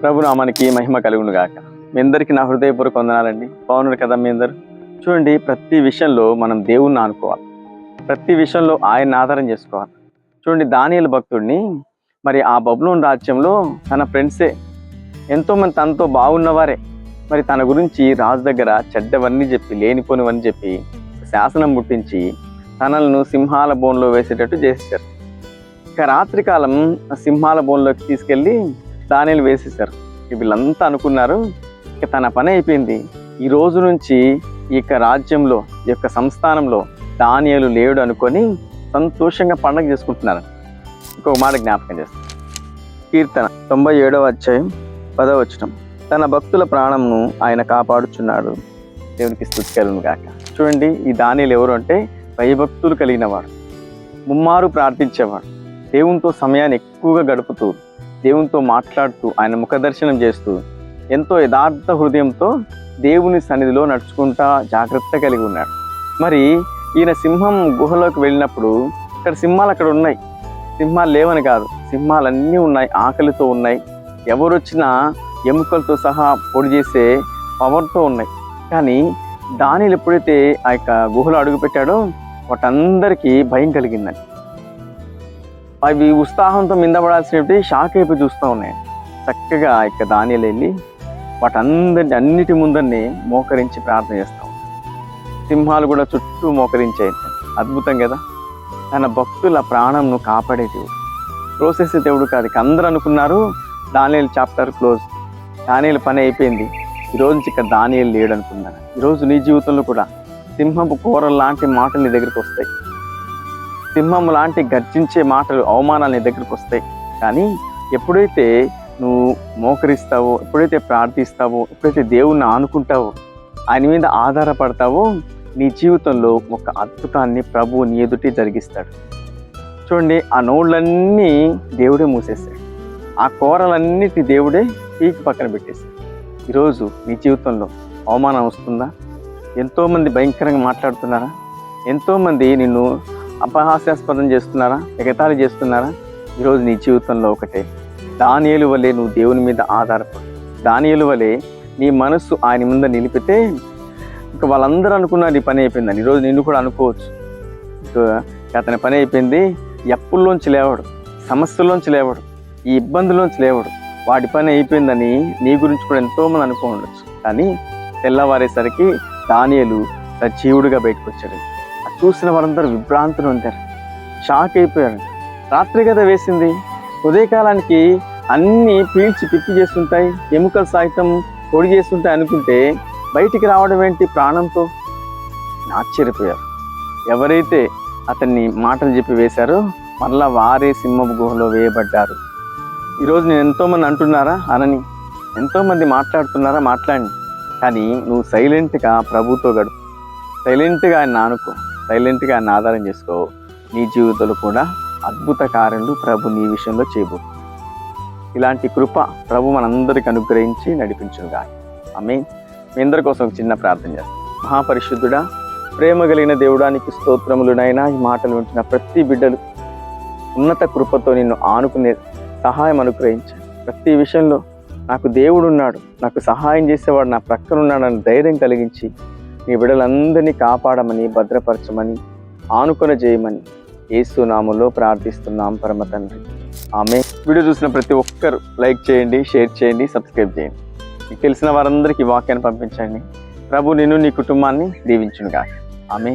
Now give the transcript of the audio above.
ప్రభు నామానికి మహిమ కలుగును గాక. మీ అందరికీ నా హృదయపూర్వక వందనాలండి. బాగున్నారు కదా మీ అందరు? చూడండి ప్రతి విషయంలో మనం దేవుణ్ణి అనుకోవాలి ప్రతి విషయంలో ఆయన ఆధారం చేసుకోవాలి. చూడండి దానియలు భక్తుడిని మరి ఆ బబులోన్ రాజ్యంలో తన ఫ్రెండ్సే. ఎంతోమంది తనతో బాగున్నవారే మరి తన గురించి రాజు దగ్గర చెడ్డవన్నీ చెప్పి లేనిపోనివని చెప్పి శాసనం ముట్టించి తనలను సింహాల బోన్లో వేసేటట్టు చేసేసారు ఇక రాత్రికాలం సింహాల బోన్లోకి తీసుకెళ్ళి దానిలు వేసేసారు వీళ్ళంతా అనుకున్నారు ఇక తన పని అయిపోయింది. ఈ రోజు నుంచి ఈ యొక్క రాజ్యంలో ఈ యొక్క సంస్థానంలో దానియలు లేడు అనుకొని సంతోషంగా పండగ చేసుకుంటున్నారు. ఇంకొక మాట జ్ఞాపకం చేస్తాను కీర్తన తొంభై ఏడవ అధ్యాయం పదవ వచనం. తన భక్తుల ప్రాణంను ఆయన కాపాడుచున్నాడు. దేవునికి స్థుతికలను గాక. చూడండి ఈ దానిలు ఎవరు అంటే భయభక్తులు కలిగినవాడు ముమ్మారు ప్రార్థించేవాడు. దేవునితో సమయాన్ని ఎక్కువగా గడుపుతూ దేవునితో మాట్లాడుతూ ఆయన ముఖ దర్శనం చేస్తూ ఎంతో యథార్థ హృదయంతో దేవుని సన్నిధిలో నడుచుకుంటా జాగ్రత్త కలిగి ఉన్నాడు. మరి ఈయన సింహం గుహలోకి వెళ్ళినప్పుడు ఇక్కడ సింహాలు అక్కడ ఉన్నాయి. సింహాలు లేవని కాదు. సింహాలన్నీ ఉన్నాయి ఆకలితో ఉన్నాయి. ఎవరు వచ్చినా ఎముకలతో సహా పొడి చేసే పవర్తో ఉన్నాయి. కానీ దానిలు ఎప్పుడైతే ఆ యొక్క గుహలో అడుగుపెట్టాడో వాటందరికీ భయం కలిగిందని అవి ఉత్సాహంతో మిందపడాల్సినవి షాక్ అయిపోయి చూస్తూ ఉన్నాయి. చక్కగా ఆ యొక్క ధాన్యాలు వెళ్ళి వాటందరి అన్నిటి ముందరిని మోకరించి ప్రార్థన చేస్తాం సింహాలు కూడా చుట్టూ మోకరించాయి. అద్భుతం కదా? తన భక్తుల ప్రాణంను కాపాడే దేవుడు. ప్రోసెస్ దేవుడు కాదు. అందరూ అనుకున్నారు దానియలు చాప్టర్ క్లోజ్. దానియలు పని అయిపోయింది. ఈరోజు నుంచి ఇక్కడ దానియలు లేడు అనుకున్నాను ఈరోజు నీ జీవితంలో కూడా సింహపు కూరలు లాంటి మాటలు నీ దగ్గరికి వస్తాయి. సింహం లాంటి గర్జించే మాటలు అవమానాలు నీ దగ్గరికి వస్తాయి. కానీ ఎప్పుడైతే నువ్వు మోకరిస్తావో ఎప్పుడైతే ప్రార్థిస్తావో ఎప్పుడైతే దేవుణ్ణి ఆనుకుంటావో ఆయన మీద ఆధారపడతావో నీ జీవితంలో ఒక అద్భుతాన్ని ప్రభు నీ ఎదుటి జరిగిస్తాడు. చూడండి ఆ నోళ్ళన్నీ దేవుడే మూసేస్తాడు ఆ కూరలన్నిటి దేవుడే పీకి పక్కన పెట్టేస్తాడు ఈరోజు నీ జీవితంలో అవమానం వస్తుందా? ఎంతోమంది భయంకరంగా మాట్లాడుతున్నారా? ఎంతోమంది నిన్ను అపహాస్యాస్పదం చేస్తున్నారా? ఎగతాళి చేస్తున్నారా? ఈరోజు నీ జీవితంలో ఒకటే. దానియలు వలె నువ్వు దేవుని మీద ఆధారపడు. దానియలు వలె నీ మనస్సు ఆయన ముందు నిలిపితే ఇంకా వాళ్ళందరూ అనుకున్నారు నీ పని అయిపోయిందని. ఈరోజు నిన్ను కూడా అనుకోవచ్చు. అతని పని అయిపోయింది. ఎప్పుల్లోంచి లేవడు? సమస్యల్లోంచి లేవడు. ఈ ఇబ్బందుల్లోంచి లేవడు. వాడి పని అయిపోయిందని నీ గురించి కూడా ఎంతోమంది అనుకో ఉండొచ్చు కానీ తెల్లవారేసరికి దానియలు సజీవుడిగా బయటకు వచ్చాడు చూసిన వారందరూ విభ్రాంతులు ఉంటారు షాక్ అయిపోయారు. రాత్రి కదా వేసింది? ఉదయకాలానికి అన్నీ పీల్చి పిప్పి చేస్తుంటాయి ఎముకలు సాగితం పొడి చేస్తుంటాయి అనుకుంటే బయటికి రావడం ఏంటి ప్రాణంతో? ఆశ్చర్యపోయారు. ఎవరైతే అతన్ని మాటలు చెప్పి వేశారో మరలా వారే సింహపు గుహలో వేయబడ్డారు. ఈరోజు నేను ఎంతోమంది అంటున్నారా? అనని ఎంతోమంది మాట్లాడుతున్నారా? మాట్లాడి కానీ నువ్వు సైలెంట్గా ప్రభుతో గడుపు. సైలెంట్గా ఆయన ఆనుకో. సైలెంట్గా ఆయన ఆధారం చేసుకో. నీ జీవితంలో కూడా అద్భుత కార్యాలు ప్రభు నీ విషయంలో చేయబో. ఇలాంటి కృప ప్రభు మనందరికి అనుగ్రహించి నడిపించుగా ఆమె మీ అందరి కోసం ఒక చిన్న ప్రార్థన చేస్తాం. మహాపరిశుద్ధుడా ప్రేమ కలిగిన దేవుడానికి స్తోత్రములునైనా ఈ మాటలు వింటున్న ప్రతి బిడ్డలు ఉన్నత కృపతో నిన్ను ఆనుకునే సహాయం అనుగ్రహించాను ప్రతి విషయంలో నాకు దేవుడున్నాడు నాకు సహాయం చేసేవాడు నా ప్రక్కన ఉన్నాడని ధైర్యం కలిగించి నీ బిడ్డలందరినీ కాపాడమని భద్రపరచమని ఆనుకొన చేయమని ఏసునామంలో ప్రార్థిస్తున్నాం పరమ తండ్రి. ఆమె వీడియో చూసిన ప్రతి ఒక్కరు లైక్ చేయండి షేర్ చేయండి సబ్స్క్రైబ్ చేయండి. మీకు తెలిసిన వారందరికీ వాక్యాన్ని పంపించండి. ప్రభు నిన్ను నీ కుటుంబాన్ని దీవించునుగా ఆమె